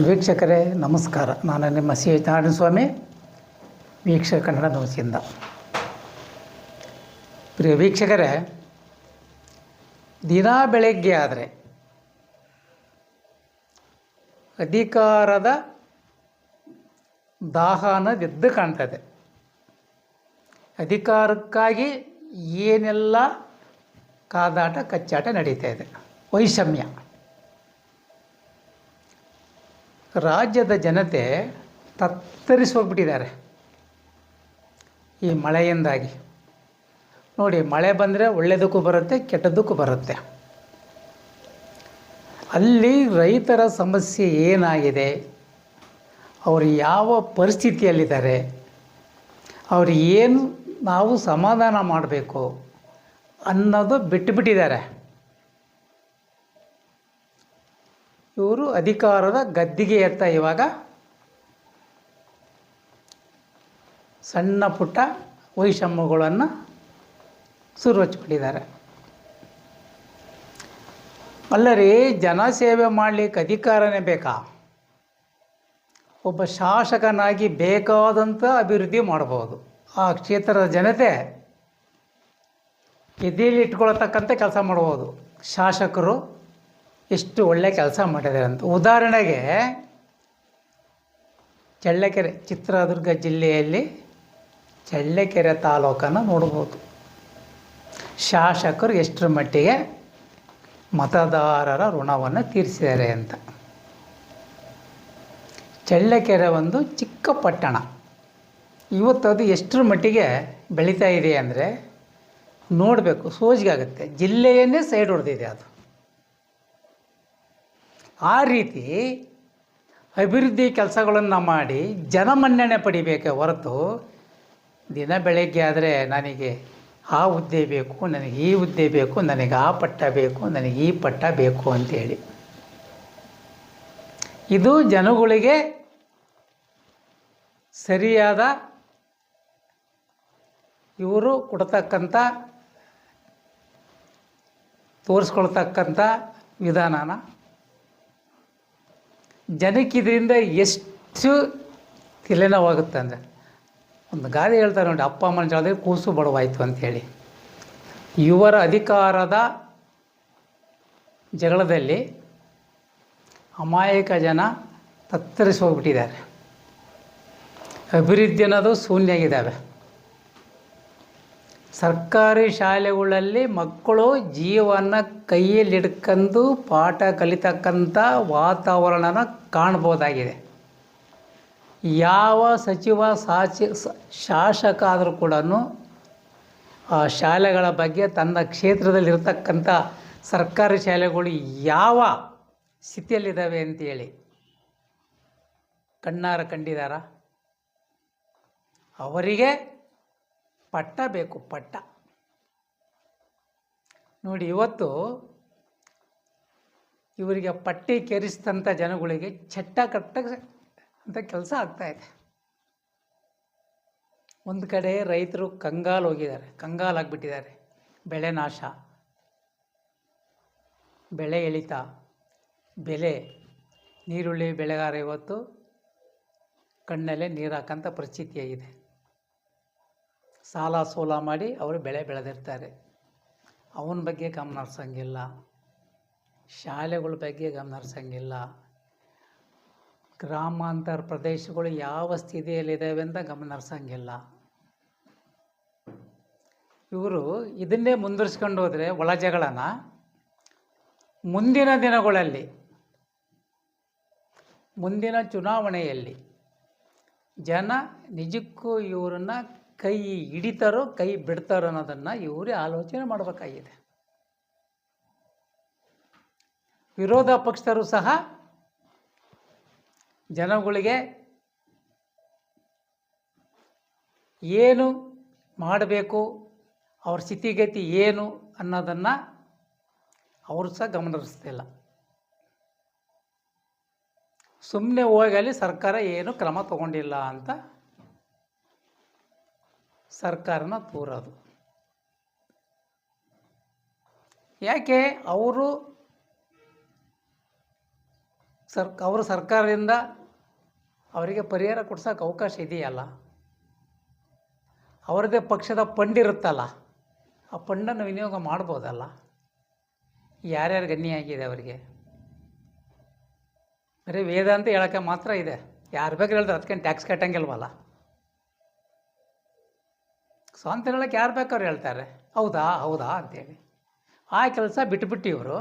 ವೀಕ್ಷಕರೇ, ನಮಸ್ಕಾರ. ನಾನು ನಿಮ್ಮ ಸಿ ನಾರಾಯಣ ಸ್ವಾಮಿ ವೀಕ್ಷಕ ಕನ್ನಡ ನ್ಯೂಸಿಂದ ಪ್ರಿಯ ವೀಕ್ಷಕರೇ, ದಿನಾ ಬೆಳಗ್ಗೆ ಆದರೆ ಅಧಿಕಾರದ ದಾಹ ಅನ್ನೋದು ಎದ್ದು ಕಾಣ್ತದೆ ಅಧಿಕಾರಕ್ಕಾಗಿ ಏನೆಲ್ಲ ಕಾದಾಟ, ಕಚ್ಚಾಟ ನಡೀತಾ ಇದೆ. ವೈಷಮ್ಯ. ರಾಜ್ಯದ ಜನತೆ ತತ್ತರಿಸಿ ಹೋಗ್ಬಿಟ್ಟಿದ್ದಾರೆ ಈ ಮಳೆಯಿಂದಾಗಿ. ನೋಡಿ, ಮಳೆ ಬಂದರೆ ಒಳ್ಳೆಯದಕ್ಕೂ ಬರುತ್ತೆ, ಕೆಟ್ಟದ್ದಕ್ಕೂ ಬರುತ್ತೆ. ಅಲ್ಲಿ ರೈತರ ಸಮಸ್ಯೆ ಏನಾಗಿದೆ? ಅವರು ಯಾವ ಪರಿಸ್ಥಿತಿಯಲ್ಲಿದ್ದಾರೆ? ಅವ್ರು ಏನು ನಾವು ಸಮಾಧಾನ ಮಾಡಬೇಕು ಅನ್ನೋದು ಬಿಟ್ಟುಬಿಟ್ಟಿದ್ದಾರೆ ಇವರು ಅಧಿಕಾರದ ಗದ್ದಿಗೆ ಎತ್ತ ಇವಾಗ ಸಣ್ಣ ಪುಟ್ಟ ವೈಷಮ್ಯಗಳನ್ನು ಶುರು ಹಚ್ಬಿಟ್ಟಿದ್ದಾರೆ ಅಲ್ಲರಿ ಜನಸೇವೆ ಮಾಡಲಿಕ್ಕೆ ಅಧಿಕಾರನೇ ಬೇಕಾ? ಒಬ್ಬ ಶಾಸಕನಾಗಿ ಬೇಕಾದಂಥ ಅಭಿವೃದ್ಧಿ ಮಾಡ್ಬೋದು ಆ ಕ್ಷೇತ್ರದ ಜನತೆ ಎದೆಯಲ್ಲಿ ಇಟ್ಕೊಳ್ತಕ್ಕಂಥ ಕೆಲಸ ಮಾಡ್ಬೋದು ಶಾಸಕರು ಎಷ್ಟು ಒಳ್ಳೆ ಕೆಲಸ ಮಾಡಿದ್ದಾರೆ ಅಂತ. ಉದಾಹರಣೆಗೆ, ಚಳ್ಳಕೆರೆ, ಚಿತ್ರದುರ್ಗ ಜಿಲ್ಲೆಯಲ್ಲಿ ಚಳ್ಳಕೆರೆ ತಾಲೂಕನ್ನು ನೋಡ್ಬೋದು ಶಾಸಕರು ಎಷ್ಟರ ಮಟ್ಟಿಗೆ ಮತದಾರರ ಋಣವನ್ನು ತೀರಿಸಿದ್ದಾರೆ ಅಂತ. ಚಳ್ಳಕೆರೆ ಒಂದು ಚಿಕ್ಕ ಪಟ್ಟಣ. ಇವತ್ತು ಅದು ಎಷ್ಟರ ಮಟ್ಟಿಗೆ ಬೆಳೀತಾ ಇದೆ ಅಂದರೆ ನೋಡಬೇಕು, ಸೋಜಿಗಾಗುತ್ತೆ. ಜಿಲ್ಲೆಯನ್ನೇ ಸೈಡ್ ಹೊಡೆದಿದೆ ಅದು. ಆ ರೀತಿ ಅಭಿವೃದ್ಧಿ ಕೆಲಸಗಳನ್ನು ಮಾಡಿ ಜನಮನ್ನಣೆ ಪಡಿಬೇಕೆ ಹೊರತು ದಿನ ಬೆಳಗ್ಗೆ ಆದರೆ ನನಗೆ ಆ ಹುದ್ದೆ ಬೇಕು, ನನಗೆ ಈ ಹುದ್ದೆ ಬೇಕು, ನನಗೆ ಆ ಪಟ್ಟ ಬೇಕು, ನನಗೆ ಈ ಪಟ್ಟ ಬೇಕು ಅಂತೇಳಿ. ಇದು ಜನಗಳಿಗೆ ಸರಿಯಾದ ಇವರು ಕೊಡ್ತಕ್ಕಂಥ ತೋರಿಸ್ಕೊಳ್ತಕ್ಕಂಥ ವಿಧಾನನ ಜನಕ್ಕೆ ಇದರಿಂದ ಎಷ್ಟು ತಲೆನೋವಾಗುತ್ತೆ ಅಂದರೆ? ಒಂದು ಗಾದೆ ಹೇಳ್ತಾರೆ ನೋಡಿ, ಅಪ್ಪ ಅಮ್ಮನ ಜಾಗದಲ್ಲಿ ಕೂಸು ಬಡವಾಯಿತು ಅಂಥೇಳಿ ಇವರ ಅಧಿಕಾರದ ಜಗಳದಲ್ಲಿ ಅಮಾಯಕ ಜನ ತತ್ತರಿಸಿ ಹೋಗ್ಬಿಟ್ಟಿದ್ದಾರೆ. ಅಭಿವೃದ್ಧಿ ಅನ್ನೋದು ಶೂನ್ಯ ಆಗಿದ್ದಾವೆ ಸರ್ಕಾರಿ ಶಾಲೆಗಳಲ್ಲಿ ಮಕ್ಕಳು ಜೀವನ ಕೈಯಲ್ಲಿ ಹಿಡ್ಕೊಂಡು ಪಾಠ ಕಲಿತಕ್ಕಂಥ ವಾತಾವರಣನ ಕಾಣ್ಬೋದಾಗಿದೆ. ಯಾವ ಸಚಿವ, ಸಾಚಿ ಶಾಸಕ ಆದರೂ ಕೂಡ ಆ, ಶಾಲೆಗಳ ಬಗ್ಗೆ ತನ್ನ ಕ್ಷೇತ್ರದಲ್ಲಿರ್ತಕ್ಕಂಥ ಸರ್ಕಾರಿ ಶಾಲೆಗಳು ಯಾವ ಸ್ಥಿತಿಯಲ್ಲಿದ್ದಾವೆ ಅಂತೇಳಿ. ಕಣ್ಣಾರ ಕಂಡಿದಾರ? ಅವರಿಗೆ ಪಟ್ಟ ಬೇಕು, ಪಟ್ಟ. ನೋಡಿ, ಇವತ್ತು ಇವರಿಗೆ ಪಟ್ಟಿ ಕೆರಿಸಿದಂಥ ಜನಗಳಿಗೆ ಚಟ್ಟ ಕಟ್ಟ ಅಂತ ಕೆಲಸ ಆಗ್ತಾಯಿದೆ ಒಂದು ಕಡೆ ರೈತರು ಕಂಗಾಲು ಹೋಗಿದ್ದಾರೆ ಕಂಗಾಲಾಗ್ಬಿಟ್ಟಿದ್ದಾರೆ ಬೆಳೆ ನಾಶ, ಬೆಳೆ ಎಳಿತ, ಬೆಲೆ, ನೀರುಳ್ಳಿ ಬೆಳೆಗಾರ ಇವತ್ತು ಕಣ್ಣಲ್ಲೇ ನೀರು ಹಾಕೋಂಥ ಪರಿಸ್ಥಿತಿಯಾಗಿದೆ ಸಾಲ ಸೋಲ ಮಾಡಿ ಅವರು ಬೆಳೆ ಬೆಳೆದಿರ್ತಾರೆ. ಅವನ ಬಗ್ಗೆ ಗಮನ ಹರಿಸಂಗಿಲ್ಲ. ಶಾಲೆಗಳ ಬಗ್ಗೆ ಗಮನ ಹರಿಸಂಗಿಲ್ಲ. ಗ್ರಾಮಾಂತರ ಪ್ರದೇಶಗಳು ಯಾವ ಸ್ಥಿತಿಯಲ್ಲಿದ್ದಾವೆ ಅಂತ ಗಮನ ಹರಿಸಂಗಿಲ್ಲ. ಇವರು ಇದನ್ನೇ ಮುಂದುವರಿಸ್ಕೊಂಡು ಹೋದರೆ ಒಳ ಮುಂದಿನ ದಿನಗಳಲ್ಲಿ, ಮುಂದಿನ ಚುನಾವಣೆಯಲ್ಲಿ ಜನ ನಿಜಕ್ಕೂ ಇವರನ್ನು ಕೈ ಹಿಡಿತಾರೋ, ಕೈ ಬಿಡ್ತಾರೋ ಅನ್ನೋದನ್ನು ಇವರೇ ಆಲೋಚನೆ ಮಾಡಬೇಕಾಗಿದೆ. ವಿರೋಧ ಪಕ್ಷದರು ಸಹ ಜನಗಳಿಗೆ ಏನು ಮಾಡಬೇಕು, ಅವ್ರ ಸ್ಥಿತಿಗತಿ ಏನು ಅನ್ನೋದನ್ನು ಅವರು ಸಹ ಗಮನಹರಿಸ್ತಿಲ್ಲ ಸುಮ್ಮನೆ ಹೋಗಲಿ ಸರ್ಕಾರ ಏನು ಕ್ರಮ ತಗೊಂಡಿಲ್ಲ ಅಂತ ಸರ್ಕಾರನ ತೂರೋದು. ಯಾಕೆ? ಅವರು ಸರ್, ಅವರು ಸರ್ಕಾರದಿಂದ ಅವರಿಗೆ ಪರಿಹಾರ ಕೊಡ್ಸೋಕೆ ಅವಕಾಶ ಇದೆಯಲ್ಲ? ಅವರದೇ ಪಕ್ಷದ ಫಂಡ್ ಇರುತ್ತಲ್ಲ ಆ ಫಂಡನ್ನು ವಿನಿಯೋಗ ಮಾಡ್ಬೋದಲ್ಲ? ಯಾರ್ಯಾರು ಗಣ್ಯ ಆಗಿದೆ ಅವರಿಗೆ? ಬರೀ ವೇದಾಂತ ಹೇಳೋಕ್ಕೆ ಮಾತ್ರ ಇದೆ. ಯಾರು ಬೇಕಾದ್ರೆ ಹೇಳ್ತಾರೆ ಅದಕ್ಕೇನು ಟ್ಯಾಕ್ಸ್ ಕಟ್ಟಂಗಿಲ್ವಲ್ಲ? ಸ್ವಂತ ಹೇಳಕ್ಕೆ ಯಾರು ಬೇಕಾದ್ರು ಹೇಳ್ತಾರೆ. ಹೌದಾ? ಹೌದಾ? ಅಂತೇಳಿ. ಆ ಕೆಲಸ ಬಿಟ್ಬಿಟ್ಟು ಇವರು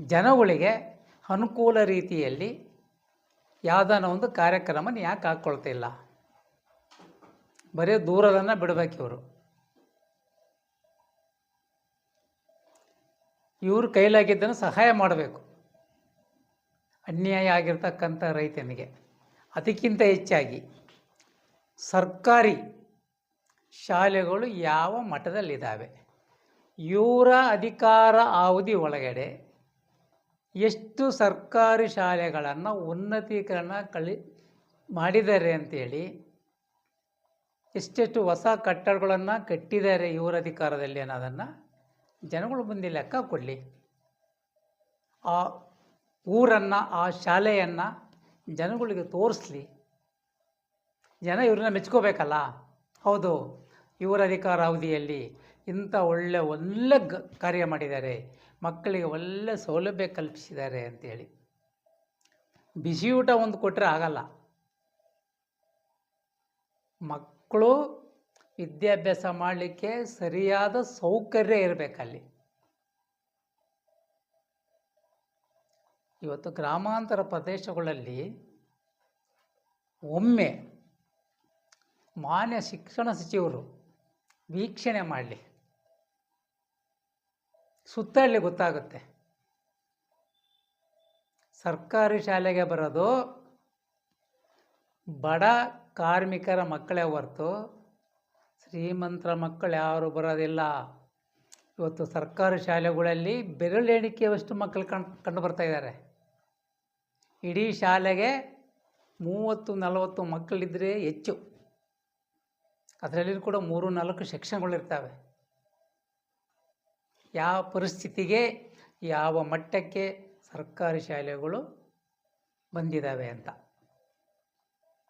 ಜನಗಳಿಗೆ ಅನುಕೂಲ ರೀತಿಯಲ್ಲಿ ಯಾವುದಾನ ಒಂದು ಕಾರ್ಯಕ್ರಮನ ಯಾಕೆ ಹಾಕ್ಕೊಳ್ತಿಲ್ಲ ಬರೀ ದೂರದನ್ನು ಬಿಡಬೇಕು ಇವರು ಇವ್ರ ಕೈಲಾಗಿದ್ದನ್ನು ಸಹಾಯ ಮಾಡಬೇಕು. ಅನ್ಯಾಯ ಆಗಿರ್ತಕ್ಕಂಥ ರೈತನಿಗೆ. ಅದಕ್ಕಿಂತ ಹೆಚ್ಚಾಗಿ ಸರ್ಕಾರಿ ಶಾಲೆಗಳು ಯಾವ ಮಟ್ಟದಲ್ಲಿದ್ದಾವೆ? ಇವರ ಅಧಿಕಾರ ಅವಧಿ ಒಳಗಡೆ ಎಷ್ಟು ಸರ್ಕಾರಿ ಶಾಲೆಗಳನ್ನು ಉನ್ನತೀಕರಣ ಕಳಿ, ಮಾಡಿದ್ದಾರೆ ಅಂತೇಳಿ, ಎಷ್ಟೆಷ್ಟು ಹೊಸ ಕಟ್ಟಡಗಳನ್ನು ಕಟ್ಟಿದ್ದಾರೆ ಇವರ ಅಧಿಕಾರದಲ್ಲಿ ಅನ್ನೋದನ್ನು ಜನಗಳು ಮುಂದೆ ಲೆಕ್ಕ ಕೊಡಲಿ. ಆ ಊರನ್ನು, ಆ ಶಾಲೆಯನ್ನು ಜನಗಳಿಗೆ ತೋರಿಸ್ಲಿ. ಜನ ಇವ್ರನ್ನ ಮೆಚ್ಕೋಬೇಕಲ್ಲ? ಹೌದು. ಇವರ ಅಧಿಕಾರ ಅವಧಿಯಲ್ಲಿ ಇಂಥ ಒಳ್ಳೆ ಒಳ್ಳೆ ಗ ಕಾರ್ಯ ಮಾಡಿದ್ದಾರೆ. ಮಕ್ಕಳಿಗೆ ಒಳ್ಳೆ ಸೌಲಭ್ಯ ಕಲ್ಪಿಸಿದ್ದಾರೆ ಅಂತೇಳಿ. ಬಿಸಿ ಊಟ ಒಂದು ಕೊಟ್ಟರೆ ಆಗಲ್ಲ. ಮಕ್ಕಳು ವಿದ್ಯಾಭ್ಯಾಸ ಮಾಡಲಿಕ್ಕೆ ಸರಿಯಾದ ಸೌಕರ್ಯ ಇರಬೇಕಲ್ಲಿ. ಇವತ್ತು ಗ್ರಾಮಾಂತರ ಪ್ರದೇಶಗಳಲ್ಲಿ ಒಮ್ಮೆ ಮಾನ್ಯ ಶಿಕ್ಷಣ ಸಚಿವರು ವೀಕ್ಷಣೆ ಮಾಡಲಿ. ಸುತ್ತಳ್ಳಿ ಗೊತ್ತಾಗುತ್ತೆ. ಸರ್ಕಾರಿ ಶಾಲೆಗೆ ಬರೋದು ಬಡ ಕಾರ್ಮಿಕರ ಮಕ್ಕಳೇ ಹೊರತು ಶ್ರೀಮಂತರ ಮಕ್ಕಳು ಯಾರು ಬರೋದಿಲ್ಲ. ಇವತ್ತು ಸರ್ಕಾರಿ ಶಾಲೆಗಳಲ್ಲಿ ಬೆರಳೆಣಿಕೆಯಷ್ಟು ಮಕ್ಕಳು ಕಣ್ ಕಂಡು ಬರ್ತಾ ಇದ್ದಾರೆ. ಇಡೀ ಶಾಲೆಗೆ ಮೂವತ್ತು ನಲವತ್ತು ಮಕ್ಕಳಿದ್ದರೆ ಹೆಚ್ಚು. ಅದರಲ್ಲಿ ಕೂಡ ಮೂರು ನಾಲ್ಕು ಶಿಕ್ಷಣಗಳಿರ್ತವೆ ಯಾವ ಪರಿಸ್ಥಿತಿಗೆ, ಯಾವ ಮಟ್ಟಕ್ಕೆ ಸರ್ಕಾರಿ ಶಾಲೆಗಳು ಬಂದಿದ್ದಾವೆ ಅಂತ.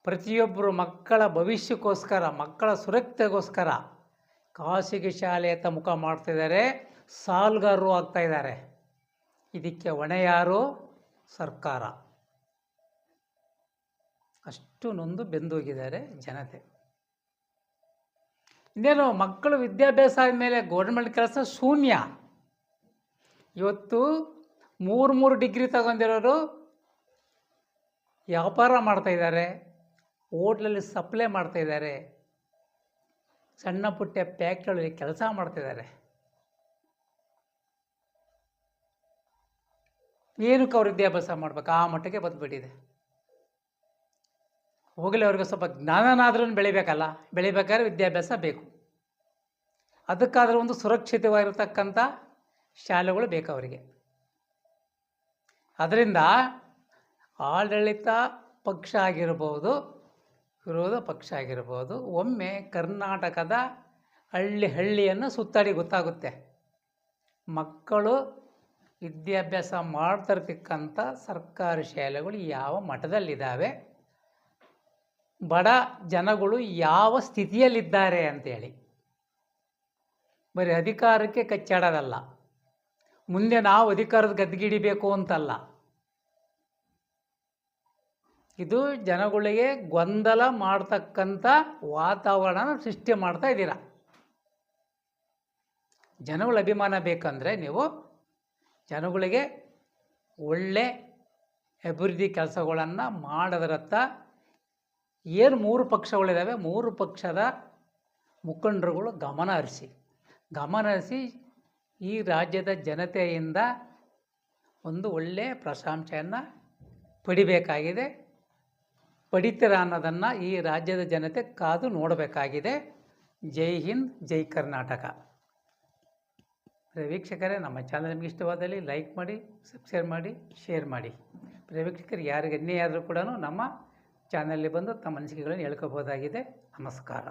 ಪ್ರತಿಯೊಬ್ಬರು ಮಕ್ಕಳ ಭವಿಷ್ಯಕ್ಕೋಸ್ಕರ, ಮಕ್ಕಳ ಸುರಕ್ಷತೆಗೋಸ್ಕರ ಖಾಸಗಿ ಶಾಲೆಯತ್ತ ಮುಖ ಮಾಡ್ತಿದ್ದಾರೆ, ಸಾಲ್ಗಾರರು ಆಗ್ತಾ ಇದ್ದಾರೆ. ಇದಕ್ಕೆ ಹೊಣೆ ಯಾರು? ಸರ್ಕಾರ. ಅಷ್ಟು ನೊಂದು ಬೆಂದೋಗಿದ್ದಾರೆ ಜನತೆ. ಇನ್ನೇನು ಮಕ್ಕಳು ವಿದ್ಯಾಭ್ಯಾಸ ಆದಮೇಲೆ ಗೌರ್ಮೆಂಟ್ ಕೆಲಸ ಶೂನ್ಯ. ಇವತ್ತು ಮೂರು ಮೂರು ಡಿಗ್ರಿ ತಗೊಂಡಿರೋರು ವ್ಯಾಪಾರ ಮಾಡ್ತಾಯಿದ್ದಾರೆ ಹೋಟ್ಲಲ್ಲಿ ಸಪ್ಲೈ ಮಾಡ್ತಾಯಿದ್ದಾರೆ ಸಣ್ಣ ಪುಟ್ಟ ಫ್ಯಾಕ್ಟ್ರಿಗಳಲ್ಲಿ ಕೆಲಸ ಮಾಡ್ತಿದ್ದಾರೆ ಏನಕ್ಕೆ ಅವ್ರು ವಿದ್ಯಾಭ್ಯಾಸ ಮಾಡ್ಬೇಕು? ಆ ಮಟ್ಟಕ್ಕೆ ಬಂದುಬಿಟ್ಟಿದೆ. ಹೋಗಲಿ ಅವ್ರಿಗೆ ಸ್ವಲ್ಪ ಜ್ಞಾನನಾದ್ರೂ ಬೆಳಿಬೇಕಲ್ಲ, ಬೆಳಿಬೇಕಾದ್ರೆ ವಿದ್ಯಾಭ್ಯಾಸ ಬೇಕು. ಅದಕ್ಕಾದರೂ ಒಂದು ಸುರಕ್ಷಿತವಾಗಿರ್ತಕ್ಕಂಥ ಶಾಲೆಗಳು ಬೇಕು ಅವರಿಗೆ. ಅದರಿಂದ ಆಡಳಿತ ಪಕ್ಷ ಆಗಿರ್ಬೋದು, ವಿರೋಧ ಪಕ್ಷ ಆಗಿರ್ಬೋದು, ಒಮ್ಮೆ ಕರ್ನಾಟಕದ ಹಳ್ಳಿ ಹಳ್ಳಿಯನ್ನು ಸುತ್ತಾಡಿ ಗೊತ್ತಾಗುತ್ತೆ. ಮಕ್ಕಳು ವಿದ್ಯಾಭ್ಯಾಸ ಮಾಡ್ತಿರ್ತಕ್ಕಂಥ ಸರ್ಕಾರಿ ಶಾಲೆಗಳು ಯಾವ ಮಟ್ಟದಲ್ಲಿದ್ದಾವೆ? ಬಡ ಜನಗಳು ಯಾವ ಸ್ಥಿತಿಯಲ್ಲಿದ್ದಾರೆ ಅಂತೇಳಿ. ಬರೀ ಅಧಿಕಾರಕ್ಕೆ ಕಚ್ಚಾಡೋದಲ್ಲ. ಮುಂದೆ ನಾವು ಅಧಿಕಾರದ ಗದ್ದಿಗಿಡಿಬೇಕು ಅಂತಲ್ಲ. ಇದು ಜನಗಳಿಗೆ ಗೊಂದಲ ಮಾಡ್ತಕ್ಕಂಥ ವಾತಾವರಣ ಸೃಷ್ಟಿ ಮಾಡ್ತಾ ಇದ್ದೀರ. ಜನಗಳ ಅಭಿಮಾನ ಬೇಕಂದರೆ ನೀವು ಜನಗಳಿಗೆ ಒಳ್ಳೆ ಅಭಿವೃದ್ಧಿ ಕೆಲಸಗಳನ್ನು ಮಾಡೋದ್ರತ್ತ ಏನು ಮೂರು ಪಕ್ಷಗಳಿದ್ದಾವೆ ಮೂರು ಪಕ್ಷದ ಮುಖಂಡರುಗಳು ಗಮನ ಹರಿಸಿ. ಗಮನ ಹರಿಸಿ ಈ ರಾಜ್ಯದ ಜನತೆಯಿಂದ ಒಂದು ಒಳ್ಳೆಯ ಪ್ರಶಾಂಸೆಯನ್ನು ಪಡಿಬೇಕಾಗಿದೆ. ಪಡಿತೀರ ಅನ್ನೋದನ್ನು ಈ ರಾಜ್ಯದ ಜನತೆ ಕಾದು ನೋಡಬೇಕಾಗಿದೆ. ಜೈ ಹಿಂದ್, ಜೈ ಕರ್ನಾಟಕ. ಪ್ರವೀಕ್ಷಕರೇ ನಮ್ಮ ಚಾನಲ್ ನಿಮಗೆ ಇಷ್ಟವಾದಲ್ಲಿ ಲೈಕ್ ಮಾಡಿ ಸಬ್ಸ್ಕ್ರೈಬ್ ಮಾಡಿ ಶೇರ್ ಮಾಡಿ. ಪ್ರವೀಕ್ಷಕರು ಯಾರಿಗೆ ಎನ್ನೇ ಆದರೂ ಕೂಡ ನಮ್ಮ ಚಾನಲ್ಲಿ ಬಂದು ತಮ್ಮ ಅನಿಸಿಕೆಗಳನ್ನು ಹೇಳ್ಕೋಬೋದಾಗಿದೆ. ನಮಸ್ಕಾರ.